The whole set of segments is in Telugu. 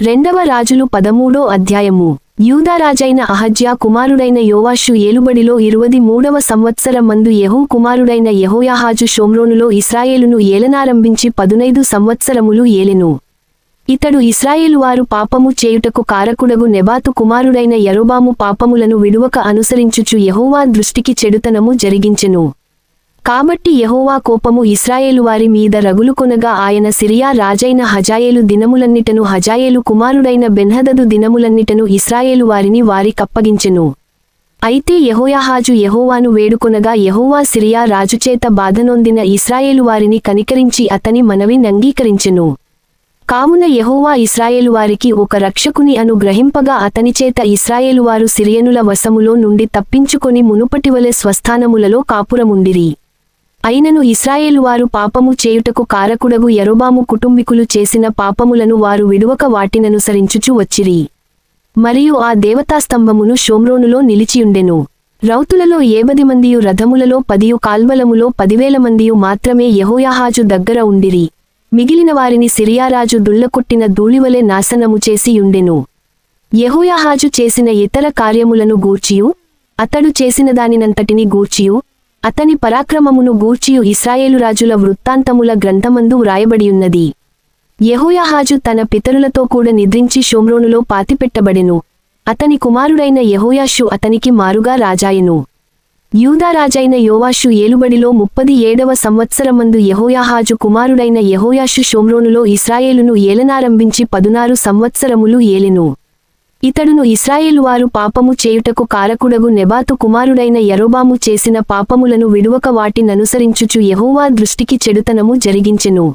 రెండవ రాజులు పదమూడో అధ్యాయము. యూదారాజైన అహజ్యా కుమారుడైన యోవాషు ఏలుబడిలో ఇరువది మూడవ సంవత్సరమందు యహూ కుమారుడైన యెహోయాహాజు షోమ్రోనులో ఇస్రాయేలును ఏలనారంభించి పదునైదు సంవత్సరములు ఏలెను. ఇతడు ఇస్రాయేలువారు పాపము చేయుటకు కారకుడగు నెబాతు కుమారుడైన యరోబాము పాపములను విడువక అనుసరించుచు యహోవా దృష్టికి చెడుతనము జరిగించెను. కాబట్టి యహోవా కోపము ఇస్రాయేలు వారి మీద రగులుకొనగా ఆయన సిరియా రాజైన హజాయేలు దినములన్నిటను హజాయేలు కుమారుడైన బెన్హదదు దినములన్నిటను ఇస్రాయేలు వారిని వారి కప్పగించెను. అయితే యహోయాహాజు యహోవాను వేడుకొనగా యహోవా సిరియా రాజుచేత బాధనొందిన ఇస్రాయేలు వారిని కనికరించి అతని మనవి నంగీకరించెను. కావున యహోవా ఇస్రాయేలు వారికి ఒక రక్షకుని అనుగ్రహింపగా అతనిచేత ఇస్రాయేలువారు సిరియనుల వశములో నుండి తప్పించుకొని మునుపటివలె స్వస్థానములలో కాపురముండిరి. అయినను ఇస్రాయేలువారు పాపము చేయుటకు కారకుడగు ఎరోబాము కుటుంబికులు చేసిన పాపములను వారు విడువక వాటిననుసరించుచు వచ్చిరి. మరియు ఆ దేవతాస్తంభమును షోమ్రోనులో నిలిచియుండెను. రౌతులలో ఏబది మందియు రథములలో పదియు కాల్వలములో పదివేల మందియు మాత్రమే యహోయాహాజు దగ్గర ఉండిరి. మిగిలిన వారిని సిరియారాజు దుళ్ళకొట్టిన ధూళివలే నాశనము చేసియుండెను. యహోయాహాజు చేసిన ఇతర కార్యములను గూర్చియు అతడు చేసిన దానినంతటిని గూర్చియు అతని పరాక్రమమును గూర్చియు ఇస్రాయేలు రాజుల వృత్తాంతముల గ్రంథమందు వ్రాయబడియున్నది. యహోయాహాజు తన పితరులతో కూడా నిద్రించి షోమ్రోనులో పాతిపెట్టబడెను. అతని కుమారుడైన యహోయాషు అతనికి మారుగా రాజాయెను. యూదారాజైన యోవాషు ఏలుబడిలో ముప్పది ఏడవ సంవత్సరమందు యహోయాహాజు కుమారుడైన యహోయాషు షోమ్రోనులో ఇస్రాయేలును ఏలనారంభించి పదునారు సంవత్సరములు ఏలెను. ఇతడును ఇస్రాయేలువారు పాపము చేయుటకు కారకుడగు నెబాతు కుమారుడైన యరోబాము చేసిన పాపములను విడువక వాటిననుసరించుచు యహోవా దృష్టికి చెడుతనము జరిగించెను.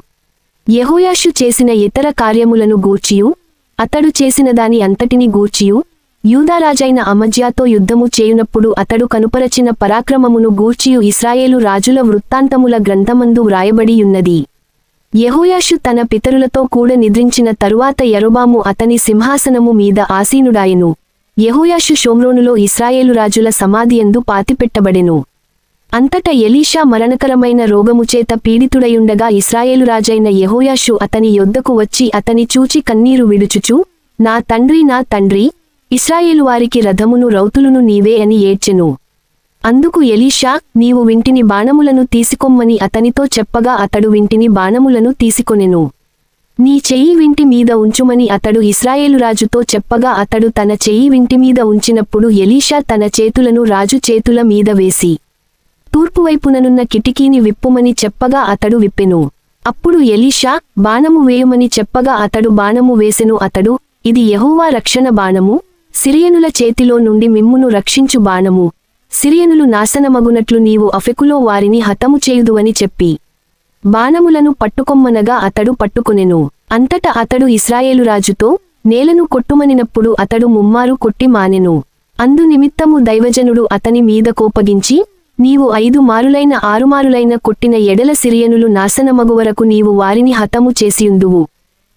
యహోయాషు చేసిన ఇతర కార్యములను గూర్చియు అతడు చేసిన దాని అంతటిని గూర్చియు యూదారాజైన అమజ్యాతో యుద్ధము చేయునప్పుడు అతడు కనుపరచిన పరాక్రమమును గూర్చియు ఇస్రాయేలు రాజుల వృత్తాంతముల గ్రంథమందు వ్రాయబడియున్నది. యహోయాషు తన పితరులతో కూడా నిద్రించిన తరువాత యరొబాము అతని సింహాసనము మీద ఆసీనుడాయెను. యహోయాషు షోమ్రోనులో ఇస్రాయేలు రాజుల సమాధియందు పాతిపెట్టబడెను. అంతట ఎలీషా మరణకరమైన రోగముచేత పీడితుడయుండగా ఇస్రాయేలు రాజైన యెహోయాషు అతని యొద్దకు వచ్చి అతని చూచి కన్నీరు విడుచుచు నా తండ్రి నా తండ్రి ఇస్రాయేలు వారికి రథమును రౌతులును నీవే అని ఏడ్చెను. అందుకు ఎలీషా నీవు వింటిని బాణములను తీసికొమ్మని అతనితో చెప్పగా అతడు వింటిని బాణములను తీసుకొనెను. నీ చెయ్యి వింటి మీద ఉంచుమని అతడు ఇస్రాయేలు రాజుతో చెప్పగా అతడు తన చెయ్యి వింటి మీద ఉంచినప్పుడు ఎలీషా తన చేతులను రాజు చేతుల మీద వేసి తూర్పువైపుననున్న కిటికీని విప్పుమని చెప్పగా అతడు విప్పెను. అప్పుడు ఎలీషా బాణము వేయుమని చెప్పగా అతడు బాణము వేసెను. అతడు ఇది యహోవా రక్షణ బాణము సిరియనుల చేతిలో నుండి మిమ్మును రక్షించు బాణము. సిరియనులు నాశనమగునట్లు నీవు అఫెకులో వారిని హతము చేయుదువని చెప్పి. బాణములను పట్టుకొమ్మనగా అతడు పట్టుకొనెను. అంతట అతడు ఇస్రాయేలు రాజుతో నేలను కొట్టుమనినప్పుడు అతడు ముమ్మారు కొట్టి మానెను. అందు నిమిత్తము దైవజనుడు అతని మీద కోపగించి నీవు ఐదు మారులైన ఆరుమారులైన కొట్టిన ఎడల సిరియనులు నాశనమగువరకు నీవు వారిని హతము చేసియుందువు.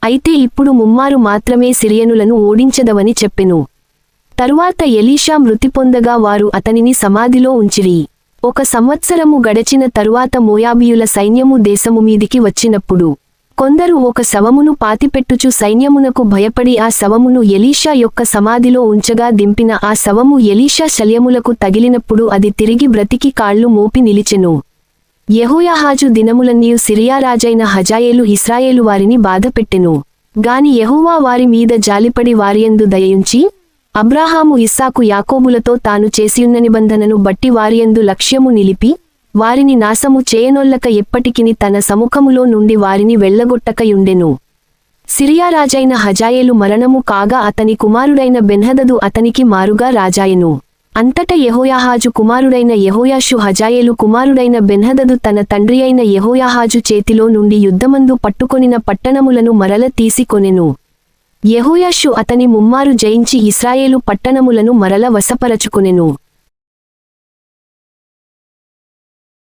అయితే ఇప్పుడు ముమ్మారు మాత్రమే సిరియనులను ఓడించదవని చెప్పెను. తరువాత ఎలీషా మృతి పొందగా వారు అతనిని సమాధిలో ఉంచిరి. ఒక సంవత్సరము గడచిన తరువాత మోయాబీయుల సైన్యము దేశము మీదికి వచ్చినప్పుడు కొందరు ఒక శవమును పాతిపెట్టుచు సైన్యమునకు భయపడి ఆ శవమును ఎలీషా యొక్క సమాధిలో ఉంచగా దింపిన ఆ శవము ఎలీషా శల్యములకు తగిలినప్పుడు అది తిరిగి బ్రతికి కాళ్ళు మోపి నిలిచెను. యెహోయాహాజు దినములన్నీయు సిరియా రాజైన హజాయేలు ఇస్రాయేలు వారిని బాధపెట్టెను. గాని యెహోవా వారి మీద జాలిపడి వారియందు దయయుంచి అబ్రాహాము ఇస్సాకు యాకోబులతో తాను చేసియున్న నిబంధనను బట్టి వారియందు లక్ష్యము నిలిపి వారిని నాశము చేయనొల్లక ఎప్పటికిని తన సముఖములో నుండి వారిని వెళ్ళగొట్టకయుండెను సిరియా రాజైన హజాయేలు మరణము కాగా అతని కుమారుడైన బెన్హదదు అతనికి మారుగా రాజాయెను. అంతట యహోయాహాజు కుమారుడైన యహోయాషు హజాయేలు కుమారుడైన బెన్హదదు తన తండ్రి అయిన చేతిలో నుండి యుద్ధమందు పట్టుకొనిన పట్టణములను మరల తీసుకొనెను యెహోయాషు అతని ముమ్మారు జయించి ఇస్రాయేలు పట్టణములను మరల వశపరచుకునెను.